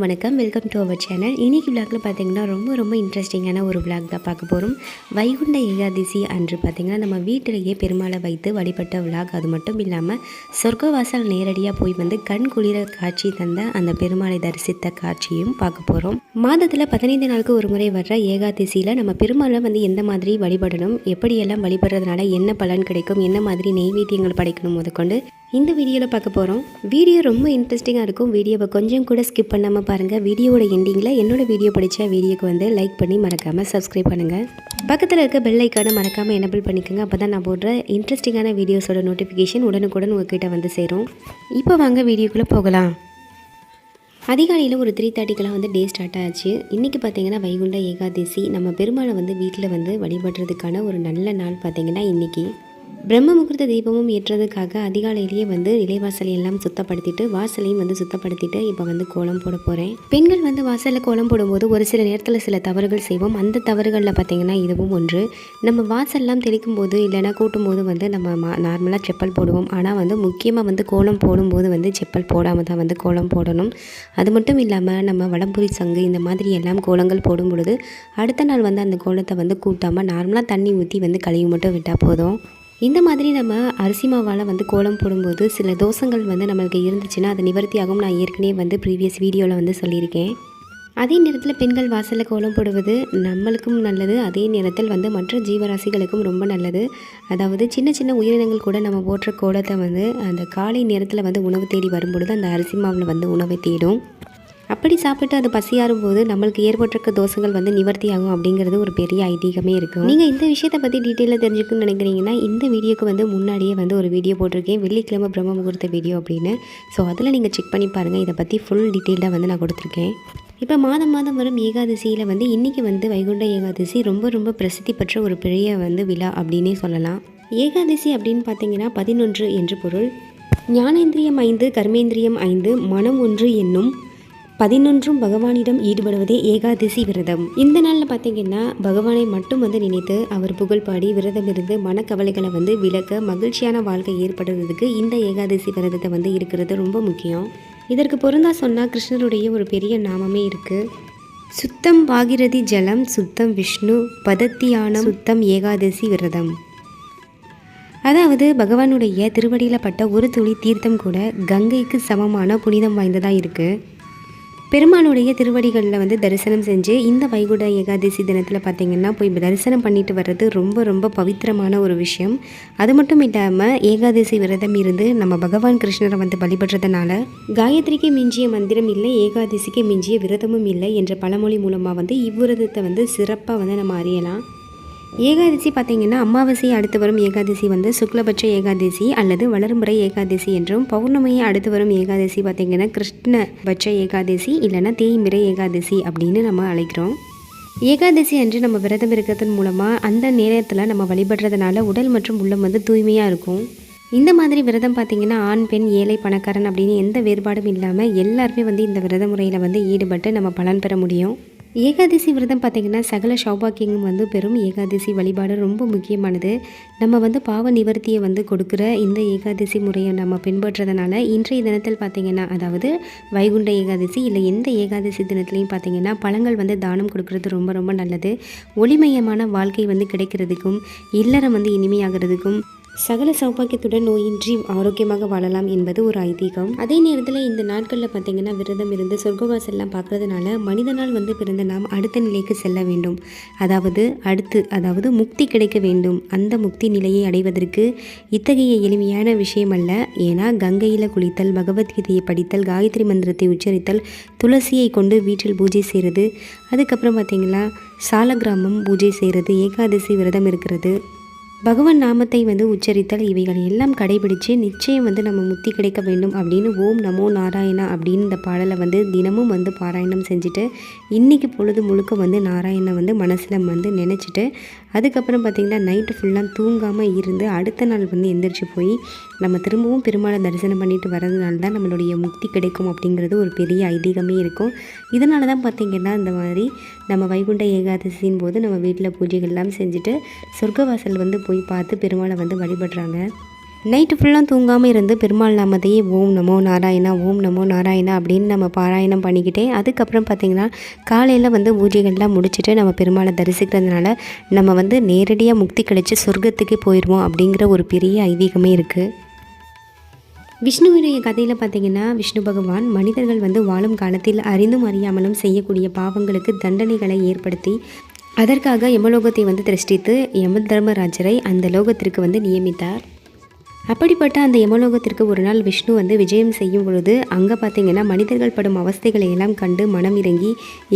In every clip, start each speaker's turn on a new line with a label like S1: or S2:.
S1: எல்லாருக்கும் வணக்கம். Welcome to our channel இன்னைக்கு விளாக்ல பார்த்தீங்கன்னா ரொம்ப ரொம்ப இன்ட்ரெஸ்டிங்கான ஒரு விளாக் தான் பார்க்க போகிறோம் வைகுண்ட ஏகாதசி அன்று பார்த்திங்கன்னா நம்ம வீட்டிலேயே பெருமாளை வைத்து வழிபட்ட விளாக் அது மட்டும் இல்லாமல் சொர்க்கவாசல் நேரடியாக போய் வந்து கண் குளிர காட்சி தந்த அந்த பெருமாளை தரிசித்த காட்சியும் பார்க்க போகிறோம் மாதத்தில் பதினைந்து நாளுக்கு ஒரு முறை வர்ற ஏகாதசியில் நம்ம பெருமாளை வந்து எந்த மாதிரி வழிபடணும் எப்படியெல்லாம் வழிபடுறதுனால என்ன பலன் கிடைக்கும் என்ன மாதிரி நெய்வேத்தியங்கள் படைக்கணும் முதற்கொண்டு இந்த வீடியோவில் பார்க்க போகிறோம் வீடியோ ரொம்ப இன்ட்ரெஸ்டிங்காக இருக்கும். வீடியோவை கொஞ்சம் கூட ஸ்கிப் பண்ணாமல் பாருங்கள் வீடியோவோட எண்டிங்கில் என்னோட வீடியோ பிடிச்ச வீடியோக்கு வந்து லைக் பண்ணி மறக்காமல் சப்ஸ்கிரைப் பண்ணுங்கள் பக்கத்தில் இருக்க பெல் ஐக்கானை மறக்காமல் எனபிள் பண்ணிக்கோங்க. அப்போ தான் நான் போடுற இன்ட்ரெஸ்டிங்கான வீடியோஸோட நோட்டிஃபிகேஷன் உடனுக்குடன் உங்ககிட்ட வந்து சேரும். இப்போ வாங்க வீடியோக்குள்ளே போகலாம். அதிகாலையில் ஒரு த்ரீ தேர்ட்டிக்கெலாம் வந்து டே ஸ்டார்ட் ஆச்சு. இன்றைக்கி பார்த்தீங்கன்னா வைகுண்ட ஏகாதசி. நம்ம பெருமாளை வந்து வீட்டில் வந்து வழிபடுறதுக்கான ஒரு நல்ல நாள் பார்த்திங்கன்னா இன்றைக்கி பிரம்ம முகூர்த்த தீபமும் ஏற்றதுக்காக அதிகாலையிலேயே வந்து நிலைவாசலை எல்லாம் சுத்தப்படுத்திட்டு வாசலையும் வந்து சுத்தப்படுத்திட்டு இப்போ வந்து கோலம் போட போகிறேன் பெண்கள் வந்து வாசலில் கோலம் போடும்போது ஒரு சில நேரத்தில் சில தவறுகள் செய்வோம். அந்த தவறுகளில் பார்த்தீங்கன்னா இதுவும் ஒன்று. நம்ம வாசல்லாம் தெளிக்கும் போது இல்லைன்னா கூட்டும் போது வந்து நம்ம நார்மலாக செப்பல் போடுவோம். ஆனால் வந்து முக்கியமாக வந்து கோலம் போடும்போது வந்து செப்பல் போடாமல் தான் வந்து கோலம் போடணும். அது மட்டும் இல்லாமல் நம்ம வடம்புரி சங்கு இந்த மாதிரி எல்லாம் கோலங்கள் போடும் பொழுது அடுத்த நாள் வந்து அந்த கோலத்தை வந்து கூட்டாமல் நார்மலாக தண்ணி ஊற்றி வந்து கழுவி மட்டும் விட்டால் போதும். இந்த மாதிரி நம்ம அரிசி மாவால் வந்து கோலம் போடும்போது சில தோஷங்கள் வந்து நம்மளுக்கு இருந்துச்சுன்னா அது நிவர்த்தியாகும் நான் ஏற்கனவே வந்து ப்ரீவியஸ் வீடியோவில் வந்து சொல்லியிருக்கேன். அதே நேரத்தில் பெண்கள் வாசலில் கோலம் போடுவது நம்மளுக்கும் நல்லது அதே நேரத்தில் வந்து மற்ற ஜீவராசிகளுக்கும் ரொம்ப நல்லது. அதாவது சின்ன சின்ன உயிரினங்கள் கூட நம்ம போடுற கோலத்தை வந்து அந்த காலை நேரத்தில் வந்து உணவு தேடி வரும்பொழுது அந்த அரிசி மாவில் வந்து உணவை தேடும். அப்படி சாப்பிட்டு அது பசியாறும் போது நம்மளுக்கு ஏற்பட்டிருக்க தோசங்கள் வந்து நிவர்த்தி ஆகும் அப்படிங்கிறது ஒரு பெரிய ஐதீகமே இருக்கும் நீங்கள் இந்த விஷயத்தை பற்றி டீட்டெயிலாக தெரிஞ்சுக்கணும்னு நினைக்கிறீங்கன்னா இந்த வீடியோக்கு வந்து முன்னாடியே வந்து ஒரு வீடியோ போட்டிருக்கேன். வெள்ளிக்கிழமை பிரம்ம முகூர்த்த வீடியோ அப்படின்னு. ஸோ அதில் நீங்கள் செக் பண்ணி பாருங்கள் இதை பற்றி ஃபுல் டீட்டெயிலாக வந்து நான் கொடுத்துருக்கேன். இப்போ மாதம் மாதம் வரும் ஏகாதசியில் வந்து இன்றைக்கி வந்து வைகுண்ட ஏகாதசி ரொம்ப ரொம்ப பிரசித்தி பெற்ற ஒரு பெரிய வந்து விழா அப்படின்னே சொல்லலாம். ஏகாதசி அப்படின்னு பார்த்தீங்கன்னா பதினொன்று என்று பொருள். ஞானேந்திரியம் ஐந்து கர்மேந்திரியம் ஐந்து மனம் ஒன்று என்னும் பதினொன்றும் பகவானிடம் ஈடுபடுவதே ஏகாதசி விரதம். இந்த நாளில் பார்த்தீங்கன்னா பகவானை மட்டும் வந்து நினைத்து அவர் புகழ் பாடி விரதம் இருந்து மனக்கவலைகளை வந்து விளக்க மகிழ்ச்சியான வாழ்க்கை ஏற்படுறதுக்கு இந்த ஏகாதசி விரதத்தை வந்து இருக்கிறது ரொம்ப முக்கியம். இதற்கு பொருந்தா சொன்னால் கிருஷ்ணருடைய ஒரு பெரிய நாமமே இருக்குது சுத்தம் பாகிரதி ஜலம் சுத்தம் விஷ்ணு பதத்தியானம் சுத்தம் ஏகாதசி விரதம். அதாவது பகவானுடைய திருவடியில் பட்ட ஒரு துளி தீர்த்தம் கூட கங்கைக்கு சமமான புனிதம் வாய்ந்ததாக இருக்குது பெருமானுடைய திருவடிகளில் வந்து தரிசனம் செஞ்சு இந்த வைகுண்ட ஏகாதசி தினத்தில் பார்த்திங்கன்னா போய் தரிசனம் பண்ணிட்டு வர்றது ரொம்ப ரொம்ப பவித்திரமான ஒரு விஷயம். அது மட்டும் இல்லாமல் ஏகாதசி விரதம் இருந்து நம்ம பகவான் கிருஷ்ணரை வந்து வழிபடுறதுனால காயத்ரிக்கு மிஞ்சிய மந்திரம் இல்லை ஏகாதசிக்கு மிஞ்சிய விரதமும் இல்லை என்ற பழமொழி மூலமாக வந்து இவ்விரதத்தை வந்து சிறப்பாக வந்து நம்ம அறியலாம். ஏகாதசி பார்த்தீங்கன்னா அமாவாசையை அடுத்து வரும் ஏகாதசி வந்து சுக்லபட்ச ஏகாதசி அல்லது வளர்முறை ஏகாதசி என்றும் பௌர்ணமியை அடுத்து வரும் ஏகாதசி பார்த்தீங்கன்னா கிருஷ்ணபட்ச ஏகாதசி இல்லைன்னா தேய்மிரை ஏகாதசி அப்படின்னு நம்ம அழைக்கிறோம். ஏகாதசி அன்று நம்ம விரதம் இருக்கிறதன் மூலமாக அந்த நேரத்தில் நம்ம வழிபடுறதுனால உடல் மற்றும் உள்ளம் வந்து தூய்மையாக இருக்கும். இந்த மாதிரி விரதம் பார்த்திங்கன்னா ஆண் பெண் ஏழை பணக்காரன் அப்படின்னு எந்த வேறுபாடும் இல்லாமல் எல்லாருமே வந்து இந்த விரத முறையில் வந்து ஈடுபட்டு நம்ம பலன் பெற முடியும். ஏகாதசி விரதம் பார்த்திங்கன்னா சகல சௌபாக்கியங்களும் வந்து பெரும் ஏகாதசி வழிபாடு ரொம்ப முக்கியமானது. நம்ம வந்து பாவ நிவர்த்தியை வந்து கொடுக்குற இந்த ஏகாதசி முறையை நம்ம பின்பற்றுறதுனால இன்றைய தினத்தில் பார்த்திங்கன்னா அதாவது வைகுண்ட ஏகாதசி இல்லை எந்த ஏகாதசி தினத்துலையும் பார்த்திங்கன்னா பழங்கள் வந்து தானம் கொடுக்கறது ரொம்ப ரொம்ப நல்லது. ஒளிமயமான வாழ்க்கை வந்து கிடைக்கிறதுக்கும் இல்லறம் வந்து இனிமையாகிறதுக்கும் சகல சௌபாக்கியத்துடன் நோயின்றி ஆரோக்கியமாக வாழலாம் என்பது ஒரு ஐதீகம். அதே நேரத்தில் இந்த நாட்களில் பார்த்தீங்கன்னா விரதம் இருந்து சொர்க்கவாசல்லாம் பார்க்குறதுனால மனிதனால் வந்து பிறந்த நாம் அடுத்த நிலைக்கு செல்ல வேண்டும். அதாவது அடுத்து அதாவது முக்தி கிடைக்க வேண்டும். அந்த முக்தி நிலையை அடைவதற்கு இத்தகைய எளிமையான விஷயம் அல்ல ஏன்னா கங்கையில் குளித்தல் பகவத்கீதையை படித்தல் காயத்ரி மந்திரத்தை உச்சரித்தல் துளசியை கொண்டு வீட்டில் பூஜை செய்கிறது அதுக்கப்புறம் பார்த்திங்கன்னா சாலகிராமம் பூஜை செய்கிறது ஏகாதசி விரதம் இருக்கிறது. பகவான் நாமத்தை வந்து உச்சரித்தல் இவைகள் எல்லாம் கடைபிடித்து நிச்சயம் வந்து நம்ம முத்தி கிடைக்க வேண்டும் அப்படின்னு ஓம் நமோ நாராயணா அப்படின்னு இந்த பாடலை வந்து தினமும் வந்து பாராயணம் செஞ்சுட்டு இன்றைக்கி பொழுது முழுக்க வந்து நாராயணனை வந்து மனசில் வந்து நினச்சிட்டு அதுக்கப்புறம் பார்த்திங்கன்னா நைட்டு ஃபுல்லாக தூங்காமல் இருந்து அடுத்த நாள் வந்து எந்திரிச்சு போய் நம்ம திரும்பவும் பெருமாளை தரிசனம் பண்ணிட்டு வரதுனால தான் நம்மளுடைய முக்தி கிடைக்கும் அப்படிங்கிறது ஒரு பெரிய ஐதீகமே இருக்கும். இதனால தான் பார்த்திங்கன்னா இந்த மாதிரி நம்ம வைகுண்ட ஏகாதசியின் போது நம்ம வீட்டில் பூஜைகள்லாம் செஞ்சுட்டு சொர்க்கவாசல் வந்து போய் பார்த்து பெருமாளை வந்து வழிபடுறாங்க. நைட்டு ஃபுல்லாக தூங்காமல் இருந்து பெருமாள் நாமதையே ஓம் நமோ நாராயணா ஓம் நமோ நாராயணா அப்படின்னு நம்ம பாராயணம் பண்ணிக்கிட்டே அதுக்கப்புறம் பார்த்திங்கன்னா காலையில் வந்து பூஜைகள்லாம் முடிச்சுட்டு நம்ம பெருமாளை தரிசிக்கிறதுனால நம்ம வந்து நேரடியாக முக்தி கிடைச்சி சொர்க்கத்துக்கு போயிடுவோம் அப்படிங்கிற ஒரு பெரிய ஐதீகமே இருக்குது விஷ்ணுவினுடைய கதையில் பார்த்தீங்கன்னா விஷ்ணு பகவான் மனிதர்கள் வந்து வாழும் காலத்தில் அறிந்தும் அறியாமலும் செய்யக்கூடிய பாவங்களுக்கு தண்டனைகளை ஏற்படுத்தி அதற்காக யமலோகத்தை வந்து திருஷ்டித்து யம தர்மராஜரை அந்த லோகத்திற்கு வந்து நியமித்தார். அப்படிப்பட்ட அந்த யமலோகத்திற்கு ஒரு நாள் விஷ்ணு வந்து விஜயம் செய்யும் பொழுது அங்கே பார்த்தீங்கன்னா மனிதர்கள் படும் அவஸ்தைகளை எல்லாம் கண்டு மனம் இறங்கி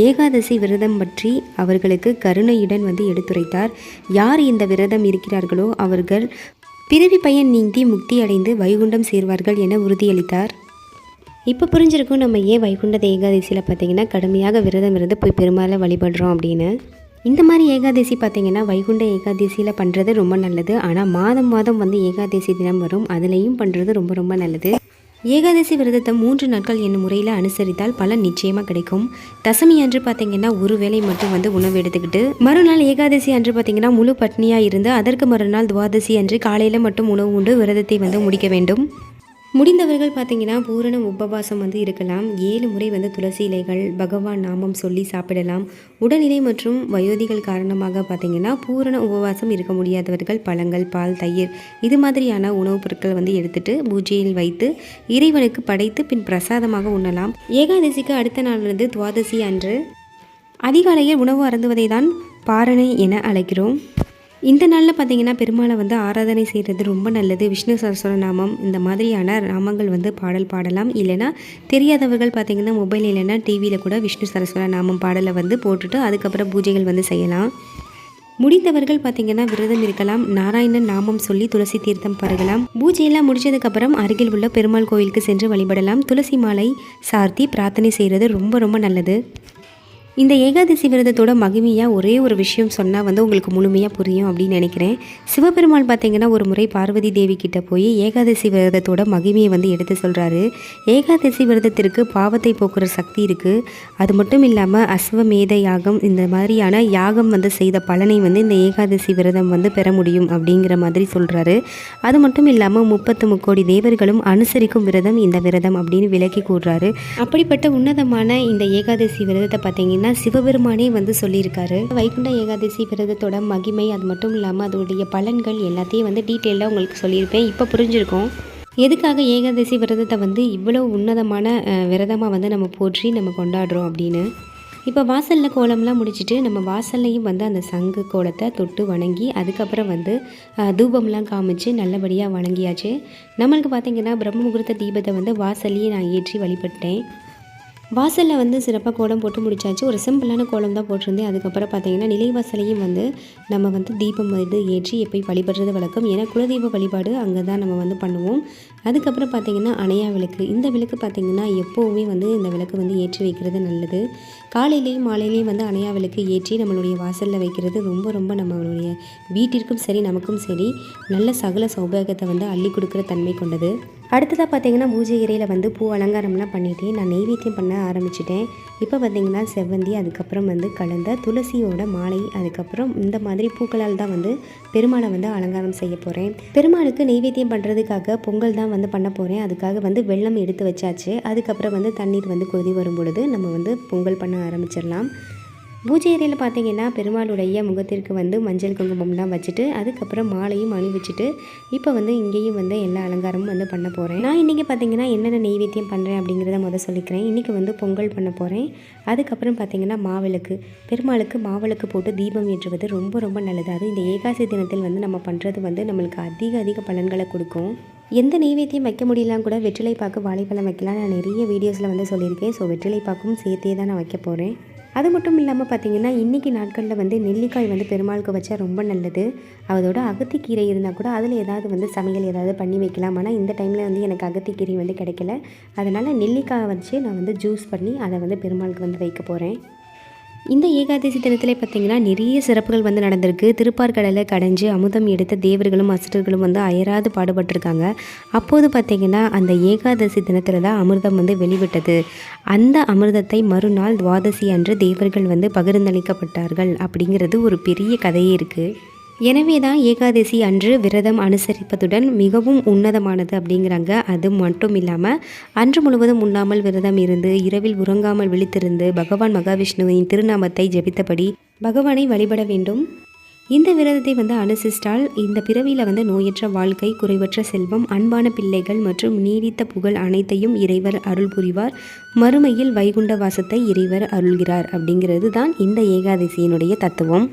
S1: ஏகாதசி விரதம் பற்றி அவர்களுக்கு கருணையுடன் வந்து எடுத்துரைத்தார். யார் இந்த விரதம் இருக்கிறார்களோ அவர்கள் பிறவி பயன் நீந்தி முக்தி அடைந்து வைகுண்டம் சேர்வார்கள் என உறுதியளித்தார். இப்போ புரிஞ்சிருக்கும் நம்ம ஏன் வைகுண்ட ஏகாதசியில் பார்த்தீங்கன்னா கடுமையாக விரதம் இருந்து போய் பெருமாளை வழிபடுறோம் அப்படின்னு. இந்த மாதிரி ஏகாதசி பார்த்தீங்கன்னா வைகுண்ட ஏகாதசியில் பண்ணுறது ரொம்ப நல்லது. ஆனால் மாதம் மாதம் வந்து ஏகாதசி தினம் வரும். அதுலேயும் பண்ணுறது ரொம்ப ரொம்ப நல்லது. ஏகாதசி விரதத்தை மூன்று நாட்கள் என்னும் முறையில் அனுசரித்தால் பலன் நிச்சயமாக கிடைக்கும். தசமி அன்று பார்த்தீங்கன்னா ஒரு வேளை மட்டும் வந்து உணவு எடுத்துக்கிட்டு மறுநாள் ஏகாதசி அன்று பார்த்தீங்கன்னா முழு பட்னியாக இருந்து அதற்கு மறுநாள் துவாதசி அன்று காலையில் மட்டும் உணவு உண்டு விரதத்தை வந்து முடிக்க வேண்டும். முடிந்தவர்கள் பார்த்தீங்கன்னா பூரண உபவாசம் வந்து இருக்கலாம். ஏழு முறை வந்து துளசி இலைகள் பகவான் நாமம் சொல்லி சாப்பிடலாம். உடல்நிலை மற்றும் வயோதிகள் காரணமாக பார்த்தீங்கன்னா பூரண உபவாசம் இருக்க முடியாதவர்கள் பழங்கள் பால் தயிர் இது மாதிரியான உணவுப் பொருட்கள் வந்து எடுத்துட்டு பூஜையில் வைத்து இறைவனுக்கு படைத்து பின் பிரசாதமாக உண்ணலாம். ஏகாதசிக்கு அடுத்த நாள் வந்து துவாதசி அன்று அதிகாலையில் உணவு அருந்துவதை தான் பாரணை என அழைக்கிறோம். இந்த நாளில் பார்த்தீங்கன்னா பெருமாளை வந்து ஆராதனை செய்கிறது ரொம்ப நல்லது. விஷ்ணு சரஸ்வர நாமம் இந்த மாதிரியான நாமங்கள் வந்து பாடல் பாடலாம். இல்லைனா தெரியாதவர்கள் பார்த்தீங்கன்னா மொபைல் இல்லைன்னா டிவியில் கூட விஷ்ணு சரஸ்வர நாமம் பாடலை வந்து போட்டுட்டு அதுக்கப்புறம் பூஜைகள் வந்து செய்யலாம். முடிந்தவர்கள் பார்த்தீங்கன்னா விரதம் இருக்கலாம். நாராயணன் நாமம் சொல்லி துளசி தீர்த்தம் பருகலாம். பூஜையெல்லாம் முடிச்சதுக்கப்புறம் அருகில் உள்ள பெருமாள் கோயிலுக்கு சென்று வழிபடலாம். துளசி மாலை சார்த்தி பிரார்த்தனை செய்கிறது ரொம்ப ரொம்ப நல்லது. இந்த ஏகாதசி விரதத்தோட மகிமையாக ஒரே ஒரு விஷயம் சொன்னால் வந்து உங்களுக்கு முழுமையாக புரியும் அப்படின்னு நினைக்கிறேன். சிவபெருமான் பார்த்தீங்கன்னா ஒரு முறை பார்வதி தேவி கிட்ட போய் ஏகாதசி விரதத்தோட மகிமையை வந்து எடுத்து சொல்கிறாரு ஏகாதசி விரதத்திற்கு பாவத்தை போக்குற சக்தி இருக்குது அது மட்டும் இல்லாமல் அஸ்வமேத யாகம் இந்த மாதிரியான யாகம் வந்து செய்த பலனை வந்து இந்த ஏகாதசி விரதம் வந்து பெற முடியும் அப்படிங்கிற மாதிரி சொல்கிறாரு அது மட்டும் இல்லாமல் முப்பத்து முக்கோடி தேவர்களும் அனுசரிக்கும் விரதம் இந்த விரதம் அப்படின்னு விலக்கி கூறுறாரு. அப்படிப்பட்ட உன்னதமான இந்த ஏகாதசி விரதத்தை பார்த்தீங்கன்னா சிவபெருமானே வந்து சொல்லியிருக்காரு. வைகுண்ட ஏகாதசி விரதத்தோட மகிமை அது மட்டும் இல்லாமல் அதோடைய பலன்கள் எல்லாத்தையும் வந்து டீட்டெயிலாக உங்களுக்கு சொல்லியிருப்பேன். இப்போ புரிஞ்சிருக்கும். எதுக்காக ஏகாதசி விரதத்தை வந்து இவ்வளோ உன்னதமான விரதமாக வந்து நம்ம போற்றி நம்ம கொண்டாடுறோம் அப்படின்னு? இப்போ வாசலில் கோலம்லாம் முடிச்சுட்டு நம்ம வாசல்லையும் வந்து அந்த சங்கு கோலத்தை தொட்டு வணங்கி அதுக்கப்புறம் வந்து தூபம்லாம் காமிச்சு நல்லபடியாக வணங்கியாச்சு. நம்மளுக்கு பார்த்திங்கன்னா பிரம்ம முகூர்த்த தீபத்தை வந்து வாசல்லையே நான் ஏற்றி வழிபட்டேன். வாசலில் வந்து சிறப்பாக கோலம் போட்டு முடிச்சாச்சு. ஒரு சிம்பிளான கோலம் தான் போட்டிருந்தேன். அதுக்கப்புறம் பார்த்தீங்கன்னா நிலைவாசலையும் வந்து நம்ம வந்து தீபம் வந்து ஏற்றி போய் வழிபடுறது வழக்கம். ஏன்னா குலதெய்வ வழிபாடு அங்கே தான் நம்ம வந்து பண்ணுவோம். அதுக்கப்புறம் பார்த்தீங்கன்னா அணையா விளக்கு. இந்த விளக்கு பார்த்தீங்கன்னா எப்போவுமே வந்து இந்த விளக்கு வந்து ஏற்றி வைக்கிறது நல்லது. காலையிலையும் மாலையிலையும் வந்து அணையா விளக்கு ஏற்றி நம்மளுடைய வாசலில் வைக்கிறது ரொம்ப ரொம்ப நம்மளுடைய வீட்டிற்கும் சரி நமக்கும் சரி நல்ல சகல சௌபாகத்தை வந்து அள்ளி கொடுக்குற தன்மை கொண்டது. அடுத்ததாக பார்த்தீங்கன்னா பூஜை இறையில் வந்து பூ அலங்காரம்லாம் பண்ணிவிட்டு நான் நெய்வேத்தியம் பண்ண ஆரம்பிச்சிட்டேன். இப்போ பார்த்தீங்கன்னா செவ்வந்தி அதுக்கப்புறம் வந்து கலந்த துளசியோட மாலை அதுக்கப்புறம் இந்த மாதிரி பூக்களால் தான் வந்து பெருமாளை வந்து அலங்காரம் செய்ய போகிறேன் பெருமாளுக்கு நெய்வேத்தியம் பண்ணுறதுக்காக பொங்கல் தான் வந்து பண்ண போகிறேன் அதுக்காக வந்து வெள்ளம் எடுத்து வச்சாச்சு. அதுக்கப்புறம் வந்து தண்ணீர் வந்து கொதி வரும் பொழுது நம்ம வந்து பொங்கல் பண்ண ஆரம்பிச்சிடலாம். பூஜை அறையில் பார்த்தீங்கன்னா பெருமாளுடைய முகத்திற்கு வந்து மஞ்சள் குங்குமம்லாம் வச்சுட்டு அதுக்கப்புறம் மாலையும் அணிவிச்சுட்டு இப்போ வந்து இங்கேயும் வந்து எல்லா அலங்காரமும் வந்து பண்ண போகிறேன் நான் இன்றைக்கி பார்த்தீங்கன்னா என்னென்ன நெய்வேத்தியம் பண்ணுறேன் அப்படிங்கிறத முதல் சொல்லிக்கிறேன். இன்றைக்கி வந்து பொங்கல் பண்ண போகிறேன் அதுக்கப்புறம் பார்த்தீங்கன்னா மாவிளக்கு. பெருமாளுக்கு மாவிளக்கு போட்டு தீபம் ஏற்றுவது ரொம்ப ரொம்ப நல்லது. அது இந்த ஏகாசி தினத்தில் வந்து நம்ம பண்ணுறது வந்து நம்மளுக்கு அதிக அதிக பலன்களை கொடுக்கும். எந்த நெய்வேத்தியம் வைக்க முடியலாம் கூட வெற்றிலை பாக்கு வாழைப்பழம் வைக்கலாம். நான் நிறைய வீடியோஸில் வந்து சொல்லியிருக்கேன். ஸோ வெற்றிலை பாக்கும் சேர்த்தே தான் நான் வைக்க போகிறேன் அது மட்டும் இல்லாமல் பார்த்தீங்கன்னா இன்றைக்கி நாட்களில் வந்து நெல்லிக்காய் வந்து பெருமாளுக்கு வச்சா ரொம்ப நல்லது. அதோட அகத்திக்கீரை இருந்தால் கூட அதில் ஏதாவது வந்து சமையல் ஏதாவது பண்ணி வைக்கலாம். ஆனால் இந்த டைமில் வந்து எனக்கு அகத்திக்கீரை வந்து கிடைக்கல. அதனால் நெல்லிக்காய் வச்சு நான் வந்து ஜூஸ் பண்ணி அதை வந்து பெருமாளுக்கு வந்து வைக்க போகிறேன் இந்த ஏகாதசி தினத்தில் பார்த்தீங்கன்னா நிறைய சிறப்புகள் வந்து நடந்திருக்கு. திருப்பார்கடலை கடைஞ்சு அமுதம் எடுத்த தேவர்களும் அசுரர்களும் வந்து அயராது பாடுபட்டிருக்காங்க. அப்போது பார்த்தீங்கன்னா அந்த ஏகாதசி தினத்தில் தான் அமிர்தம் வந்து வெளிவிட்டது. அந்த அமிர்தத்தை மறுநாள் துவாதசி அன்று தேவர்கள் வந்து பகிர்ந்தளிக்கப்பட்டார்கள் அப்படிங்கிறது ஒரு பெரிய கதையே இருக்குது எனவே தான் ஏகாதசி அன்று விரதம் அனுசரிப்பதுடன் மிகவும் உன்னதமானது அப்படிங்கிறாங்க. அது மட்டும் இல்லாமல் அன்று முழுவதும் உண்ணாமல் விரதம் இருந்து இரவில் உறங்காமல் விழித்திருந்து பகவான் மகாவிஷ்ணுவின் திருநாமத்தை ஜெபித்தபடி பகவானை வழிபட வேண்டும். இந்த விரதத்தை வந்து அனுசிஸ்டால் இந்த பிறவியில் வந்து நோயற்ற வாழ்க்கை குறைவற்ற செல்வம் அன்பான பிள்ளைகள் மற்றும் நீடித்த புகழ் அனைத்தையும் இறைவர் அருள் புரிவார். மறுமையில் வைகுண்ட வாசத்தை இறைவர் அருள்கிறார் அப்படிங்கிறது தான் இந்த ஏகாதசியினுடைய தத்துவம்.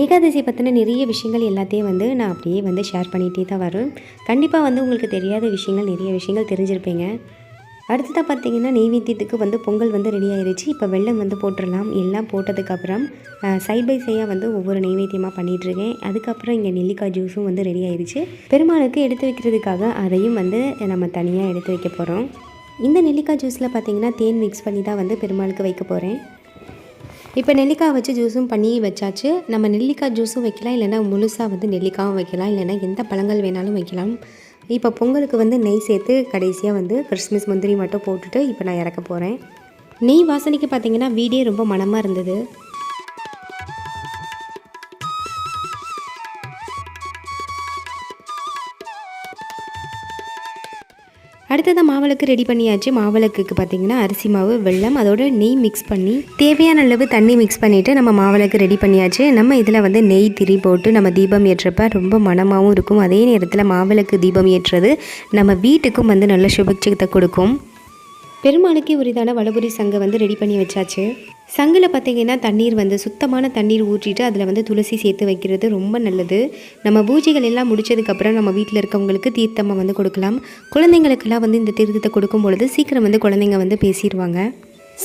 S1: ஏகாதசி பற்றின நிறைய விஷயங்கள் எல்லாத்தையும் வந்து நான் அப்படியே வந்து ஷேர் பண்ணிகிட்டே தான் வரேன் கண்டிப்பாக வந்து உங்களுக்கு தெரியாத விஷயங்கள் நிறைய விஷயங்கள் தெரிஞ்சிருப்பீங்க. அடுத்ததாக பார்த்தீங்கன்னா நெய்வேத்தியத்துக்கு வந்து பொங்கல் வந்து ரெடி ஆயிடுச்சு இப்போ வெள்ளம் வந்து போட்டுடலாம். எல்லாம் போட்டதுக்கப்புறம் சைட் பை சைடாக வந்து ஒவ்வொரு நெய்வேத்தியமாக பண்ணிகிட்ருக்கேன் அதுக்கப்புறம் இங்கே நெல்லிக்காய் ஜூஸும் வந்து ரெடி ஆயிடுச்சு பெருமாளுக்கு எடுத்து வைக்கிறதுக்காக அதையும் வந்து நம்ம தனியாக எடுத்து வைக்க போகிறோம் இந்த நெல்லிக்காய் ஜூஸில் பார்த்தீங்கன்னா தேன் மிக்ஸ் பண்ணி தான் வந்து பெருமாளுக்கு வைக்க போகிறேன் இப்போ நெல்லிக்காய் வச்சு ஜூஸும் பண்ணி வச்சாச்சு. நம்ம நெல்லிக்காய் ஜூஸும் வைக்கலாம் இல்லைன்னா முழுசாக வந்து நெல்லிக்காயும் வைக்கலாம் இல்லைன்னா எந்த பழங்கள் வேணாலும் வைக்கலாம். இப்போ பொங்கலுக்கு வந்து நெய் சேர்த்து கடைசியாக வந்து கிறிஸ்மஸ் முந்திரி மட்டும் போட்டுட்டு இப்போ நான் இறக்க போகிறேன் நெய் வாசனைக்கு பார்த்தீங்கன்னா வீடே ரொம்ப மணமாக இருந்தது. அடுத்ததாக மாவிளக்கு ரெடி பண்ணியாச்சு. மாவிளக்குக்கு பார்த்தீங்கன்னா அரிசி மாவு வெல்லம் அதோட நெய் மிக்ஸ் பண்ணி தேவையான அளவு தண்ணி மிக்ஸ் பண்ணிவிட்டு நம்ம மாவிளக்கு ரெடி பண்ணியாச்சு. நம்ம இதில் வந்து நெய் திரி போட்டு நம்ம தீபம் ஏற்றப்ப ரொம்ப மனமாகவும் இருக்கும். அதே நேரத்தில் மாவிளக்கு தீபம் ஏற்றுறது நம்ம வீட்டுக்கும் வந்து நல்ல சுபட்சத்தை கொடுக்கும். பெருமாளுக்கே உரிதான வலபுரி சங்கை வந்து ரெடி பண்ணி வச்சாச்சு. சங்கில் பார்த்தீங்கன்னா தண்ணீர் வந்து சுத்தமான தண்ணீர் ஊற்றிட்டு அதில் வந்து துளசி சேர்த்து வைக்கிறது ரொம்ப நல்லது. நம்ம பூஜைகள் எல்லாம் முடிச்சதுக்கப்புறம் நம்ம வீட்டில் இருக்கவங்களுக்கு தீர்த்தமாக வந்து கொடுக்கலாம். குழந்தைங்களுக்கெல்லாம் வந்து இந்த தீர்த்தத்தை கொடுக்கும் பொழுது சீக்கிரம் வந்து குழந்தைங்க வந்து பேசிடுவாங்க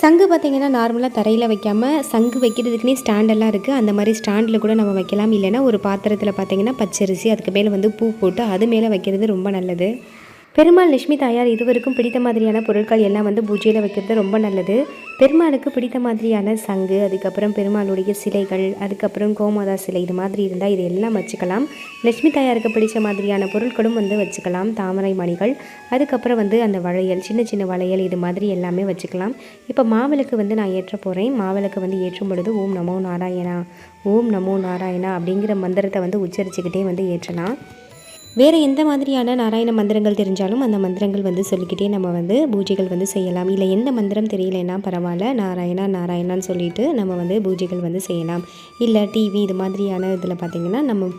S1: சங்கு பார்த்தீங்கன்னா நார்மலாக தரையில் வைக்காமல் சங்கு வைக்கிறதுக்குனே ஸ்டாண்டெல்லாம் இருக்குது அந்த மாதிரி ஸ்டாண்டில் கூட நம்ம வைக்கலாம். இல்லைன்னா ஒரு பாத்திரத்தில் பார்த்திங்கன்னா பச்சரிசி அதுக்கு மேலே வந்து பூ போட்டு அது மேலே வைக்கிறது ரொம்ப நல்லது. பெருமாள் லட்சுமி தாயார் இருவருக்கும் பிடித்த மாதிரியான பொருட்கள் எல்லாம் வந்து பூஜையில் வைக்கிறது ரொம்ப நல்லது. பெருமாளுக்கு பிடித்த மாதிரியான சங்கு அதுக்கப்புறம் பெருமாளுடைய சிலைகள் அதுக்கப்புறம் கோமாதா சிலை இது மாதிரி இருந்தால் இது எல்லாம் வச்சுக்கலாம். லட்சுமி தாயாருக்கு பிடிச்ச மாதிரியான பொருட்களும் வந்து வச்சுக்கலாம். தாமரை மணிகள் அதுக்கப்புறம் வந்து அந்த வளையல் சின்ன சின்ன வளையல் இது மாதிரி எல்லாமே வச்சுக்கலாம். இப்போ மாவிளக்கு வந்து நான் ஏற்ற போகிறேன் மாவிளக்கு வந்து ஏற்றும் பொழுது ஓம் நமோ நாராயணா ஓம் நமோ நாராயணா அப்படிங்கிற மந்திரத்தை வந்து உச்சரிச்சுக்கிட்டே வந்து ஏற்றலாம். வேறு எந்த மாதிரியான நாராயண மந்திரங்கள் தெரிஞ்சாலும் அந்த மந்திரங்கள் வந்து சொல்லிக்கிட்டே நம்ம வந்து பூஜைகள் வந்து செய்யலாம். இல்லை எந்த மந்திரம் தெரியலைன்னா பரவாயில்ல நாராயணா நாராயணான்னு சொல்லிட்டு நம்ம வந்து பூஜைகள் வந்து செய்யலாம். இல்லை டிவி இது மாதிரியான இதில் பார்த்திங்கன்னா நம்ம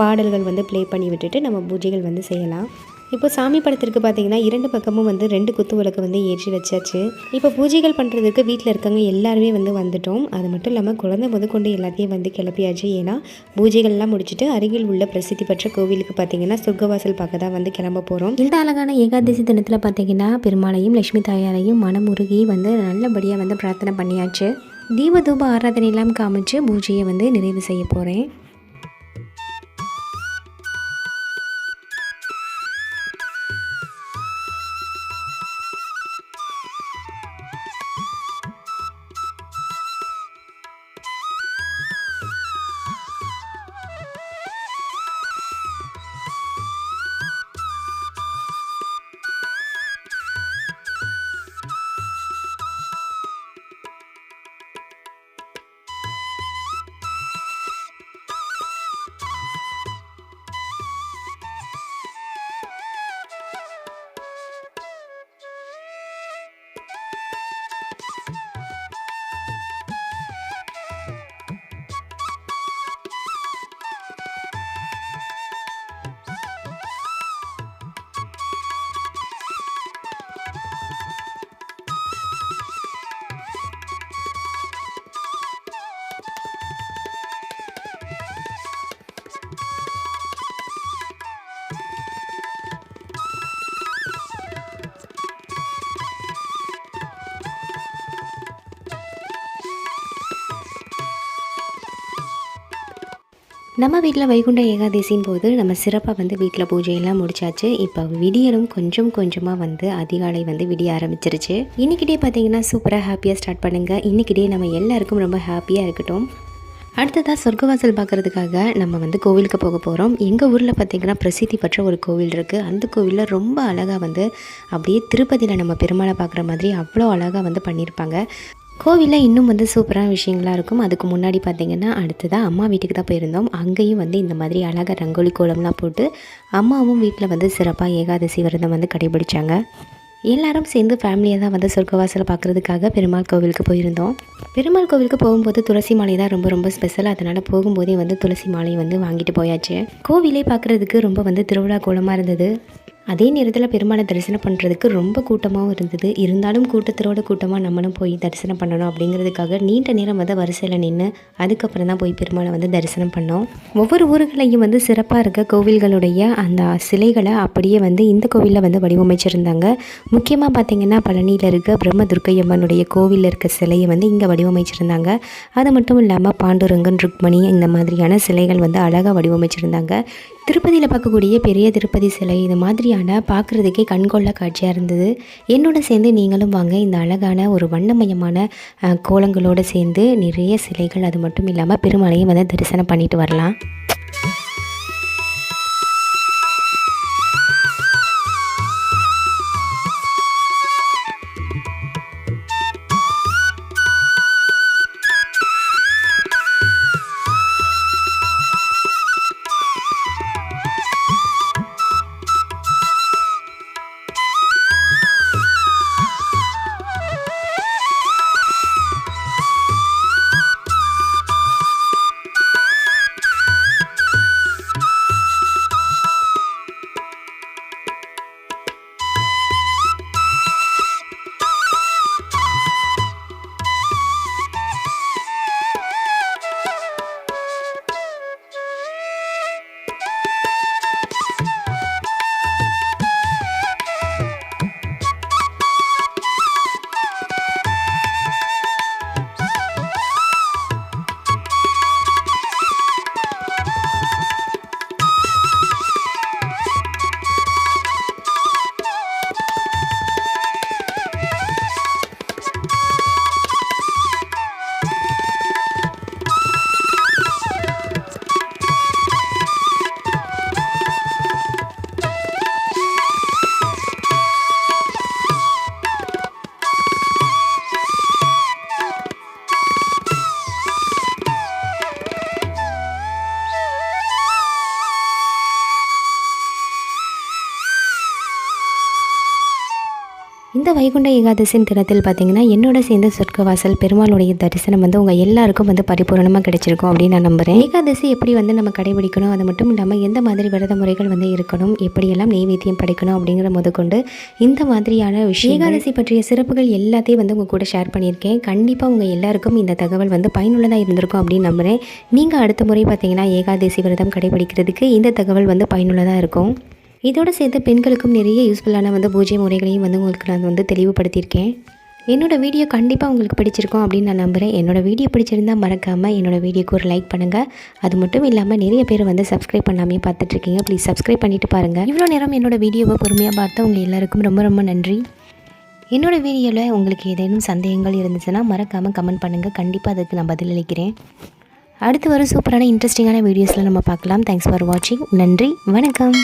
S1: பாடல்கள் வந்து ப்ளே பண்ணி விட்டுட்டு நம்ம பூஜைகள் வந்து செய்யலாம். இப்போ சாமி படத்திற்கு பார்த்தீங்கன்னா இரண்டு பக்கமும் வந்து ரெண்டு குத்து விளக்கு வந்து ஏற்றி வச்சாச்சு. இப்போ பூஜைகள் பண்ணுறதுக்கு வீட்டில் இருக்கவங்க எல்லாருமே வந்து வந்துட்டோம். அது மட்டும் இல்லாமல் குழந்தை முதற்கொண்டு எல்லாத்தையும் வந்து கிளப்பியாச்சு. ஏன்னா பூஜைகள்லாம் முடிச்சுட்டு அருகில் உள்ள பிரசித்தி பெற்ற கோவிலுக்கு பார்த்தீங்கன்னா சொர்க்கவாசல் பார்க்க தான் வந்து கிளம்ப போகிறோம் இந்த அழகான ஏகாதசி தினத்தில் பார்த்தீங்கன்னா பெருமாளையும் லட்சுமி தாயாரையும் மனமுருகி வந்து நல்லபடியாக வந்து பிரார்த்தனை பண்ணியாச்சு. தீப தூப ஆராதனையெல்லாம் காமிச்சு பூஜையை வந்து நிறைவு செய்ய போகிறேன் நம்ம வீட்டில் வைகுண்ட ஏகாதசியின் போது நம்ம சிறப்பாக வந்து வீட்டில் பூஜையெல்லாம் முடிச்சாச்சு. இப்போ விடியலும் கொஞ்சம் கொஞ்சமாக வந்து அதிகாலை வந்து விடிய ஆரம்பிச்சிருச்சு. இன்னைக்கிட்டே பார்த்தீங்கன்னா சூப்பராக ஹாப்பியாக ஸ்டார்ட் பண்ணுங்கள் இன்னைக்கிட்டே நம்ம எல்லாருக்கும் ரொம்ப ஹாப்பியாக இருக்கட்டும். அடுத்ததாக சொர்க்கவாசல் பார்க்குறதுக்காக நம்ம வந்து கோவிலுக்கு போக போகிறோம் எங்கள் ஊரில் பார்த்திங்கன்னா பிரசித்தி பெற்ற ஒரு கோவில் இருக்குது அந்த கோவிலில் ரொம்ப அழகாக வந்து அப்படியே திருப்பதியில் நம்ம பெருமாளை பார்க்குற மாதிரி அவ்வளோ அழகாக வந்து பண்ணியிருப்பாங்க. கோவிலில் இன்னும் வந்து சூப்பரான விஷயங்களாக இருக்கும். அதுக்கு முன்னாடி பார்த்தீங்கன்னா அடுத்ததாக அம்மா வீட்டுக்கு தான் போயிருந்தோம். அங்கேயும் வந்து இந்த மாதிரி அழகாக ரங்கோலி கோலம்லாம் போட்டு அம்மாவும் வீட்டில் வந்து சிறப்பாக ஏகாதசி விரதம் வந்து கடைபிடிச்சாங்க. எல்லாரும் சேர்ந்து ஃபேமிலியாக தான் வந்து சொர்க்கவாசலை பார்க்குறதுக்காக பெருமாள் கோவிலுக்கு போயிருந்தோம். பெருமாள் கோவிலுக்கு போகும்போது துளசி மாலை தான் ரொம்ப ரொம்ப ஸ்பெஷல் அதனால் போகும்போதே வந்து துளசி மாலை வந்து வாங்கிட்டு போயாச்சு. கோவிலே பார்க்குறதுக்கு ரொம்ப வந்து திருவிழா கோலமாக இருந்தது. அதே நேரத்தில் பெருமாளை தரிசனம் பண்ணுறதுக்கு ரொம்ப கூட்டமாகவும் இருந்தது. இருந்தாலும் கூட்டத்தோட கூட்டமாக நம்மளும் போய் தரிசனம் பண்ணணும் அப்படிங்கிறதுக்காக நீண்ட நேரம் வந்து வரிசையில் நின்று அதுக்கப்புறம் தான் போய் பெருமாளை வந்து தரிசனம் பண்ணோம். ஒவ்வொரு ஊர்களையும் வந்து சிறப்பாக இருக்க கோவில்களுடைய அந்த சிலைகளை அப்படியே வந்து இந்த கோவிலில் வந்து வடிவமைச்சிருந்தாங்க. முக்கியமாக பார்த்திங்கன்னா பழனியில் இருக்க பிரம்ம துர்க்கையம்மனுடைய கோவிலில் இருக்க சிலையை வந்து இங்கே வடிவமைச்சிருந்தாங்க. அது மட்டும் இல்லாமல் பாண்டுரங்கன் ருக்மணி இந்த மாதிரியான சிலைகள் வந்து அழகாக வடிவமைச்சிருந்தாங்க. திருப்பதியில் பார்க்கக்கூடிய பெரிய திருப்பதி சிலை இது மாதிரி மாதிரியான பார்க்குறதுக்கே கண்கொள்ள காட்சியாக இருந்தது. என்னோட சேர்ந்து நீங்களும் வாங்க இந்த அழகான ஒரு வண்ணமயமான கோலங்களோடு சேர்ந்து நிறைய சிலைகள் அது மட்டும் இல்லாமல் பெருமலையும் வந்து தரிசனம் பண்ணிட்டு வரலாம். வைகுண்ட ஏகாதசின் தினத்தில் பார்த்தீங்கன்னா என்னோட சேர்ந்து சொர்க்கவாசல் பெருமாளுடைய தரிசனம் வந்து உங்கள் எல்லாருக்கும் வந்து பரிபூரணமாக கிடைச்சிருக்கும் அப்படின்னு நான் நம்புகிறேன் ஏகாதசி எப்படி வந்து நம்ம கடைபிடிக்கணும்? அது மட்டும் இல்லாமல் எந்த மாதிரி விரத முறைகள் வந்து இருக்கணும்? எப்படியெல்லாம் நெய்வேத்தியம் படைக்கணும்? அப்படிங்கிற முதற்கொண்டு இந்த மாதிரியான விஷயம் ஏகாதசி பற்றிய சிறப்புகள் எல்லாத்தையும் வந்து உங்கள் கூட ஷேர் பண்ணியிருக்கேன். கண்டிப்பாக உங்கள் எல்லாருக்கும் இந்த தகவல் வந்து பயனுள்ளதாக இருந்திருக்கும் அப்படின்னு நம்புகிறேன் நீங்கள் அடுத்த முறை பார்த்தீங்கன்னா ஏகாதசி விரதம் கடைபிடிக்கிறதுக்கு இந்த தகவல் வந்து பயனுள்ளதாக இருக்கும். இதோடு சேர்த்து பெண்களுக்கும் நிறைய யூஸ்ஃபுல்லான வந்து பூஜை முறைகளையும் வந்து உங்களுக்கு நான் வந்து தெளிவுபடுத்தியிருக்கேன். என்னோடய வீடியோ கண்டிப்பாக உங்களுக்கு பிடிச்சிருக்கும் அப்படின்னு நான் நம்புகிறேன் என்னோடய வீடியோ பிடிச்சிருந்தா மறக்காமல் என்னோடய வீடியோக்கு ஒரு லைக் பண்ணுங்கள் அது மட்டும் இல்லாமல் நிறைய பேர் வந்து சப்ஸ்கிரைப் பண்ணாமே பார்த்துட்ருக்கீங்க. ப்ளீஸ் சப்ஸ்கிரைப் பண்ணிவிட்டு பாருங்கள் இவ்வளோ நேரம் என்னோட வீடியோவை பொறுமையாக பார்த்தா உங்கள் எல்லாருக்கும் ரொம்ப ரொம்ப நன்றி. என்னோடய வீடியோவில் உங்களுக்கு ஏதேனும் சந்தேகங்கள் இருந்துச்சுன்னா மறக்காமல் கமெண்ட் பண்ணுங்கள் கண்டிப்பாக அதுக்கு நான் பதிலளிக்கிறேன் அடுத்து வரும் சூப்பரான இன்ட்ரெஸ்டிங்கான வீடியோஸில் நம்ம பார்க்கலாம். தேங்க்ஸ் ஃபார் வாட்சிங் நன்றி. வணக்கம்.